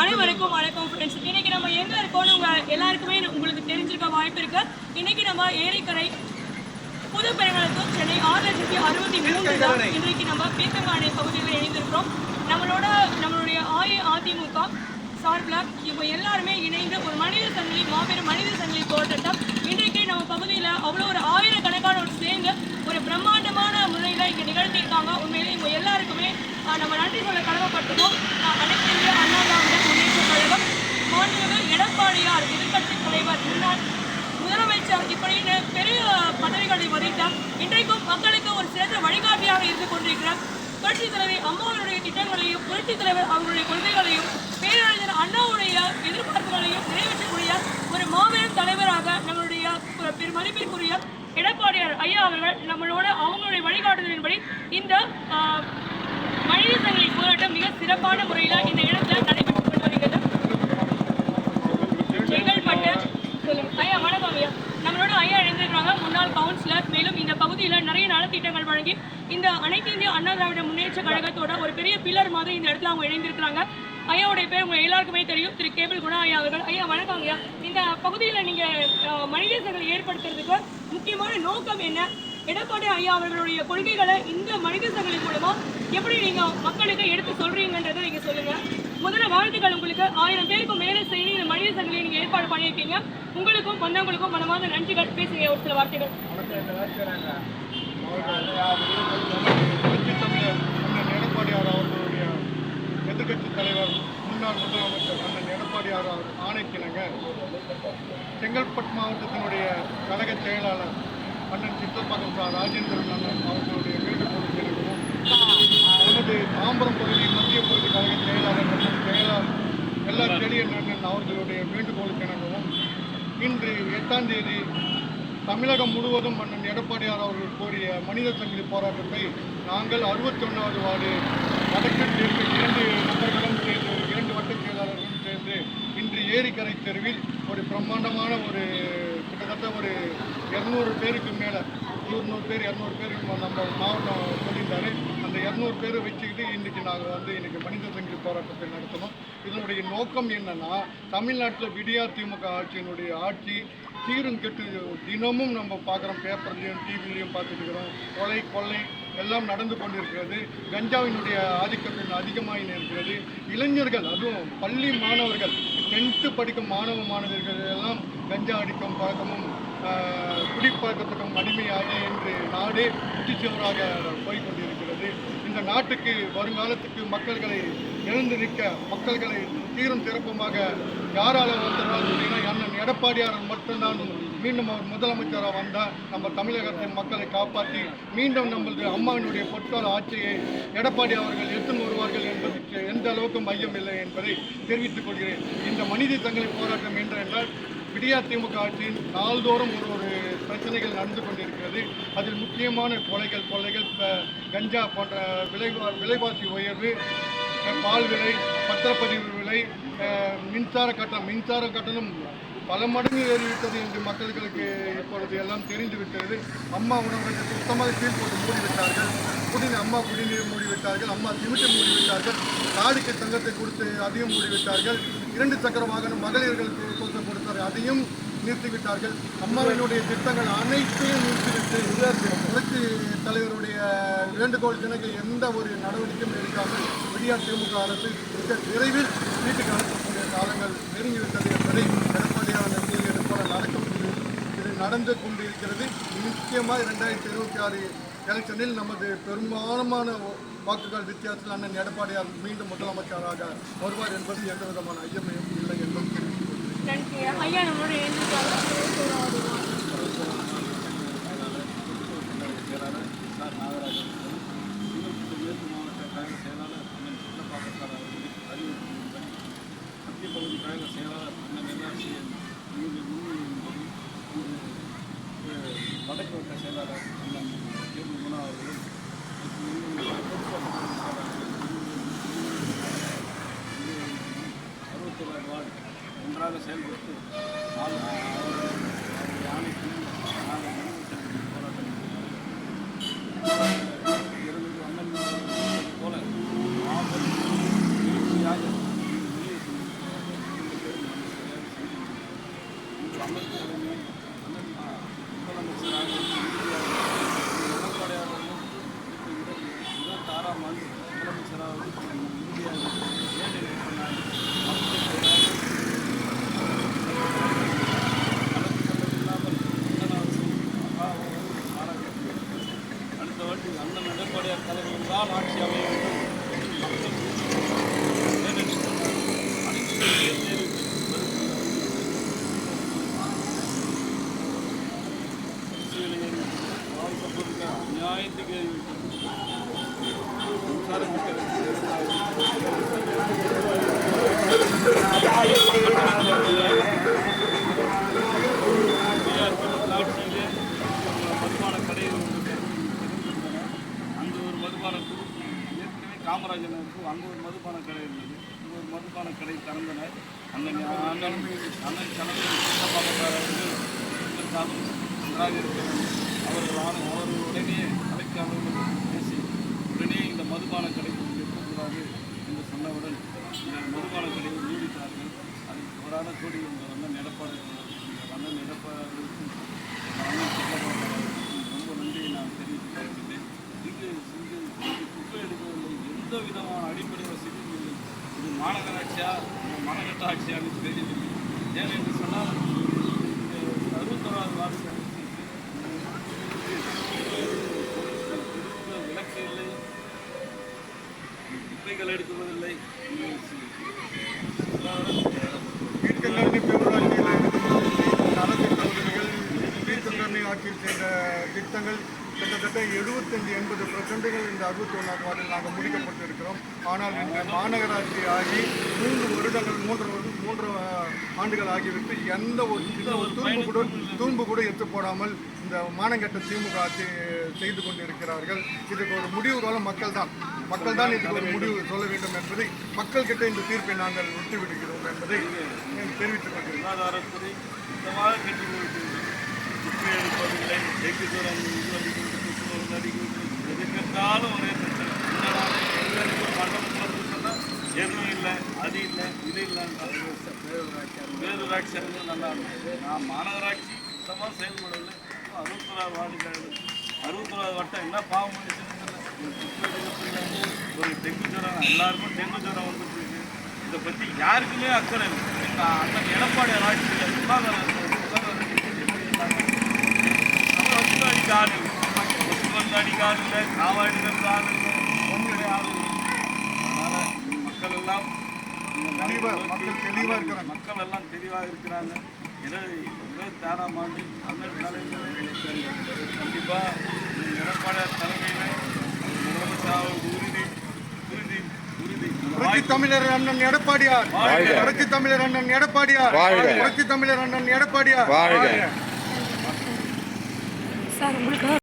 அனைவருக்கும் வணக்கம் ஃப்ரெண்ட்ஸ் இன்னைக்கு நம்ம எங்க இருக்கோம்னு உங்க எல்லாருக்குமே உங்களுக்கு தெரிஞ்சிருக்க வாய்ப்பு இருக்கு. இன்னைக்கு நம்ம ஏரிக்கரை புது பெருங்கலத்தூர் சென்னை ஆறு லட்சத்தி அறுபத்தி தான் இன்றைக்கு நம்ம பீக்கங்கானை பகுதியில் இணைந்திருக்கிறோம். நம்மளோட நம்மளுடைய அஇஅதிமுக சார்பில் இப்போ எல்லாருமே இணைந்து ஒரு மனித சங்கிலி மாபெரும் மனித சங்கிலி போராட்டம் இன்றைக்கு நம்ம பகுதியில் அவ்வளோ ஒரு ஆயிரக்கணக்கானோர் சேர்ந்து ஒரு பிரம்மாண்டமான முறையில் இங்கே நிகழ்த்தியிருக்காங்க. உண்மையிலே இவங்க எல்லாருக்குமே நம்ம நன்றி சொல்ல கடமைப்பட்டிருக்கோம். அனைத்திலே அனைத்து அண்ணா திராவிட முன்னேற்ற கழகம் மாநிலங்கள் எடப்பாடியார் எதிர்கட்சி தலைவர் முன்னாள் முதலமைச்சர் இப்படின்னு பெரிய பதவிகளை வகித்தார். இன்றைக்கும் மக்களுக்கு ஒரு சிறந்த வழிகாட்டியாக இருந்து கொண்டிருக்கிறார். புரட்சித் தலைவி அம்மாவுடைய திட்டங்களையும் புரட்சித் தலைவர் அவருடைய கொள்கைகளையும் பேரறிஞர் அண்ணாவுடைய எதிர்பார்ப்புகளையும் நிறைவேற்றக்கூடிய ஒரு மாபெரும் தலைவராக நம்மளுடைய பெருமதிப்பிற்குரிய மதிப்பிற்குரிய எடப்பாடியார் ஐயா அவர்கள் நம்மளோட அவங்களுடைய வழிகாட்டுதலின்படி இந்த மனித சங்கிலி போராட்டம் மிக சிறப்பான முறையில் இந்த இடத்துல நடைபெற்று கொண்டு வருகிறது செங்கல்பட்டு சொல்லுங்க. ஐயா வணக்கம் ஐயா. நம்மளோட ஐயா எழுந்திருக்கிறாங்க முன்னாள் கவுன்சிலர் மேலும் இந்த பகுதியில் நிறைய நலத்திட்டங்கள் வழங்கி இந்த அனைத்து இந்திய அண்ணா திராவிட முன்னேற்ற கழகத்தோட ஒரு பெரிய பில்லர் மாதிரி இந்த இடத்துல அவங்க இணைந்திருக்கிறாங்க. ஐயாவுடைய பேர் உங்கள் எல்லாருக்குமே தெரியும். திரு கேபிள் குணா ஐயா அவர்கள். ஐயா வணக்கம் ஐயா. இந்த பகுதியில் நீங்கள் அஹ், மனித சங்கிலி ஏற்படுத்துறதுக்கு முக்கியமான நோக்கம் என்ன? எடப்பாடி ஐயா அவர்களுடைய கொள்கைகளை இந்த மனித சங்கிலி மூலமா எப்படி நீங்க மக்களுக்கு எடுத்து சொல்றீங்கன்றதை நீங்க சொல்லுங்க முதல்ல வாழ்த்துக்கள் உங்களுக்கு ஆயிரம் பேருக்கு மேலே செய்து இந்த மனித சங்கிலியை நீங்க ஏற்பாடு பண்ணியிருக்கீங்க உங்களுக்கும் வந்தவங்களுக்கும் மனமார்ந்த நன்றிகள் பேசுங்க ஒரு சில வார்த்தைகள் புரட்சி எடப்பாடியார் அவர்களுடைய எதிர்க்கட்சி தலைவர் முன்னாள் முதலமைச்சர் அண்ணன் எடப்பாடியார் அவர் ஆணைக்கிணங்க செங்கல்பட்டு மாவட்டத்தினுடைய கழக செயலாளர் அண்ணன் சித்தப்பாக்கம் சார் ராஜேந்திரன் அண்ணன் அவர்களுடைய வேண்டுகோள் இணங்கவும் அல்லது தாம்பரம் பகுதி மத்திய பகுதி கழக செயலாளர் மற்றும் செயலாளர் எல்லா செடியன் அண்ணன் அவர்களுடைய வேண்டுகோளுக்கு இணங்கவும். இன்று எட்டாம் தேதி தமிழகம் முழுவதும் அண்ணன் எடப்பாடியார் அவர்கள் கோரிய மனித சங்கிலி போராட்டத்தை நாங்கள் அறுபத்தொன்னாவது வார்டு வடக்கில் சேர்ந்து இரண்டு நபர்களும் சேர்ந்து இரண்டு வட்ட செயலாளர்களும் சேர்ந்து இன்று ஏரிக்கரை தெருவில் ஒரு பிரம்மாண்டமான ஒரு கிட்டத்தட்ட ஒரு இரநூறு பேருக்கு மேலே இருநூறு பேர் இரநூறு பேர் நம்ம மாவட்டம் சொல்லியிருந்தாரு. அந்த இரநூறு பேரை வச்சுக்கிட்டு இன்றைக்கி நாங்கள் வந்து இன்றைக்கி மனித சங்கிலி போராட்டத்தை நடத்தணும். இதனுடைய நோக்கம் என்னென்னா தமிழ்நாட்டில் விடியா திமுக ஆட்சியினுடைய ஆட்சி தீரும் கெட்டு தினமும் நம்ம பார்க்குறோம் பேப்பர்லேயும் டிவிலையும் பார்த்துட்டு இருக்கிறோம். கொலை கொள்ளை எல்லாம் நடந்து கொண்டிருக்கிறது. கஞ்சாவினுடைய ஆதிக்கம் அதிகமாக இருக்கிறது. இளைஞர்கள் அதுவும் பள்ளி மாணவர்கள் டென்த்து படிக்கும் மாணவ மாணவர்கள் எல்லாம் கஞ்சா அடிக்கும் பழக்கமும் குடிப்பழக்கத்துக்கும் அடிமையாகி இன்று நாடே குட்டிச்சுவராக போய்கொண்டிருக்கிறது. இந்த நாட்டுக்கு வருங்காலத்துக்கு மக்கள்களை எழுந்து நிற்க மக்கள்களை தீரும் சிறப்புமாக யாரால வந்தாலும் அப்படின்னா அண்ணன் எடப்பாடியார் மட்டும்தான் மீண்டும் அவர் முதலமைச்சராக வந்தால் நம்ம தமிழகத்தின் மக்களை காப்பாற்றி மீண்டும் நம்மளது அம்மாவினுடைய பொற்கால ஆட்சியை எடப்பாடி அவர்கள் எடுத்துன்னு வருவார்கள் என்பதற்கு எந்த அளவுக்கு மையம் இல்லை என்பதை தெரிவித்துக் கொள்கிறேன். இந்த மனித தங்களை போராட்டம் என்று என்றால் விடியா திமுக ஆட்சியின் நாள்தோறும் ஒரு ஒரு பிரச்சனைகள் நடந்து கொண்டிருக்கிறது. அதில் முக்கியமான கொலைகள் கொலைகள் கஞ்சா போன்ற விலை விலைவாசி உயர்வு பால் விலை பத்திரப்பதிவு விலை மின்சார கட்டணம் மின்சார கட்டணம் பல மடங்கு ஏறிவிட்டது என்று மக்களுக்கு இப்பொழுது எல்லாம் தெரிந்துவிட்டது அம்மா உணவகத்தை சுத்தமாக கீழ் போட்டு மூடிவிட்டார்கள். குடிநீர் அம்மா குடிநீர் மூடிவிட்டார்கள். அம்மா சிமெண்ட் மூடிவிட்டார்கள். காடிக்கு தங்கத்தை கொடுத்து அதையும் மூடிவிட்டார்கள். இரண்டு சக்கர வாகனம் மகளிர்களுக்கு அதையும் நிறுத்திவிட்டார்கள். அம்மாவினுடைய திட்டங்கள் அனைத்தையும் நிறுத்திவிட்டு புரட்சி தலைவருடைய வேண்டுகோள் தினக்கு எந்த ஒரு நடவடிக்கையும் எடுக்காமல் விடியா திமுக அரசு மிக விரைவில் வீட்டுக்கு அனுப்பக்கூடிய காலங்கள் நெருங்கிவிட்டது என்பதை எடப்பாடியான நிலையில் எடுப்பட நடக்கும் இது இது நடந்து கொண்டிருக்கிறது. முக்கியமாக இரண்டாயிரத்தி இருபத்தி ஆறு எலெக்ஷனில் நமது பெரும்பாலான வாக்குகள் வித்தியாசத்தில் அண்ணன் எடப்பாடியார் மீண்டும் முதலமைச்சராக வருவார் என்பது எந்த விதமான ஐயமையும் இல்லை என்றும் தெரிவித்துக் கொள்கிறேன் நன்றி ஐயா நம்மளோட எழுந்திருக்காங்க அன்றாட செயல்பட்டு யானைக்கு இருந்தது அண்ணன் போல அண்ணன் அண்ணன் அண்ணன் தலைமையில் சின்னப்பாப்பார் அவர்கள் இதற்காக அவர்கள் உடனே கலெக்டர் பேசி உடனே இந்த மதுபான கடையை இருக்கக்கூடாது என்று சொன்னவுடன் இந்த மதுபான கடையை நீடித்தார்கள் அதில் கோடான கோடி இந்த அண்ணன் எடப்பாடி அண்ணன் எடப்பாடி இந்த அண்ணன் சின்னப்பாப்பார் ரொம்ப நன்றியை நான் தெரிவித்துக் கொள்கின்றேன் இங்கு இங்கு குப்பை எடுக்கவில்லை எந்த விதமான அடிப்படை மாநகராட்சியா மாநகராட்சியான்னு மாநகராட்சி ஆட்சியான்னு ஏன் என்று சொன்னால் இந்த அறுபத்தோராவது வார்டு விளக்கு இல்லை குப்பைகள் எடுக்குவதில்லை வீட்டுக்கல்லி பேரூராட்சியில் நலத்திட்ட உதவிகள் வீட்டுக்கல்லி ஆட்சியில் செய்த திட்டங்கள் கிட்டத்தட்ட எழுபத்தஞ்சு எண்பது பர்சன்ட்டுகள் இந்த அறுபத்தி ஒன்றாம் வார்டில் நாங்கள் முடிக்கப்பட்டு இருக்கிறோம் ஆனால் இன்று மாநகராட்சி ஆகி மூன்று வருடங்கள் மூன்று வருடம் மூன்று ஆண்டுகள் ஆகிவிட்டு எந்த ஒரு சின்ன ஒரு தூம்பு கூட தூம்பு கூட எடுத்து போடாமல் இந்த மானங்கட்ட திமுக ஆட்சி செய்து கொண்டிருக்கிறார்கள். இதுக்கு ஒரு முடிவு காலம் மக்கள் தான் மக்கள் தான் இதுக்கு ஒரு முடிவு சொல்ல வேண்டும் என்பதை மக்கள் கிட்ட இந்த தீர்ப்பை நாங்கள் விட்டு விடுகிறோம் என்பதை தெரிவித்துக் கொண்டிருக்கிறோம் சுகாதாரத்துறை சுத்தமாக கட்டி கொடுக்கிறது எடுப்பதில்லை எதுக்கெடுத்தாலும் ஒரே பிரச்சனை. எல்லாருக்கும் மண்டபத்தில் சொன்னால் எதுவும் இல்லை அது இல்லை இது இல்லைன்றாங்க. பேரூராட்சி அரங்கு நல்லா இருக்கும். நான் மாநகராட்சி சுத்தமாக செயல்படவில்லை. அறுபத்தொராது வார்டுகள் அறுபத்தொராது வட்டம் என்ன பாவம் பண்ணிச்சுன்னு ஒரு டெங்கு ஜுரம் எல்லாருக்கும் டெங்கு ஜுரம் வந்துட்டு இருக்கு. இதை பற்றி யாருக்குமே அக்கறை இல்லை. இந்த அண்ணன் எடப்பாடி ஆட்சியில் சுகாதார சுகாதார எப்படி இருந்தாங்க நம்ம வந்து அடிக்க ஆள் இல்லை கொசு அதனால் மக்கள் எல்லாம் இந்த தெளிவா, மக்கள் இருக்கிறாங்க. மக்கள் எல்லாம் தெளிவாக இருக்கிறாங்க இருபது இருபத்தாறாம் ஆண்டு அண்ணன் தலைமையில் கண்டிப்பாக எடப்பாடியார் தலைமையில் முதலமைச்சர் உறுதி உறுதி உறுதி. புரட்சி தமிழர் அண்ணன் எடப்பாடியார். புரட்சி தமிழர் அண்ணன் எடப்பாடியார். புரட்சி தமிழர் அண்ணன் எடப்பாடியார். வாழ்க சார் உங்களுக்கு